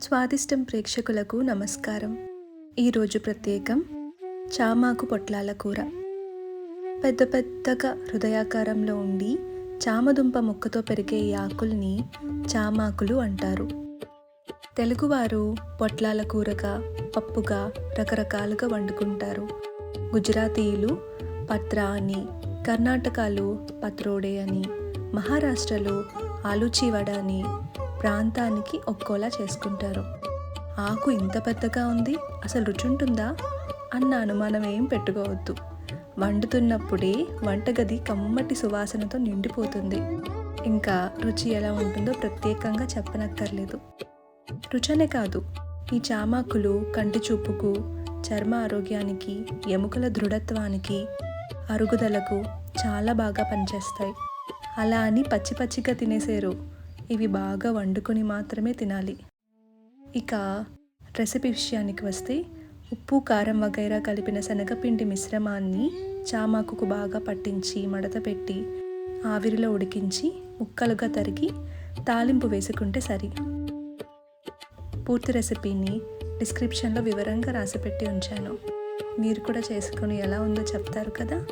స్వాదిష్టం ప్రేక్షకులకు నమస్కారం. ఈరోజు ప్రత్యేకం చామాకు పొట్లాల కూర. పెద్ద పెద్దగా హృదయాకారంలో ఉండి చామదుంప ముక్కతో పెరిగే ఈ ఆకుల్ని చామాకులు అంటారు. తెలుగువారు పొట్లాల కూరగా పప్పుగా రకరకాలుగా వండుకుంటారు. గుజరాతీయులు పత్రా అని కర్ణాటకలో పత్రోడే అని మహారాష్ట్రలో ఆలుచివడ అని ప్రాంతానికి ఒక్కోలా చేసుకుంటారు. ఆకు ఇంత పెద్దగా ఉంది అసలు రుచి ఉంటుందా అన్న అనుమానం ఏం పెట్టుకోవద్దు. వండుతున్నప్పుడే వంటగది కమ్మటి సువాసనతో నిండిపోతుంది. ఇంకా రుచి ఎలా ఉంటుందో ప్రత్యేకంగా చెప్పనక్కర్లేదు. రుచనే కాదు ఈ చామాకులు కంటి చూపుకు చర్మ ఆరోగ్యానికి ఎముకల దృఢత్వానికి అరుగుదలకు చాలా బాగా పనిచేస్తాయి. అలా అని పచ్చి పచ్చిగా తినేసేరు ఇవి బాగా వండుకొని మాత్రమే తినాలి. ఇక రెసిపీ విషయానికి వస్తే ఉప్పు కారం వగైరా కలిపిన శనగపిండి మిశ్రమాన్ని చామాకుకు బాగా పట్టించి మడత పెట్టి ఆవిరిలో ఉడికించి ముక్కలుగా తరిగి తాలింపు వేసుకుంటే సరి. పూర్తి రెసిపీని డిస్క్రిప్షన్లో వివరంగా రాసిపెట్టి ఉంచాను. మీరు కూడా చేసుకొని ఎలా ఉందో చెప్తారు కదా?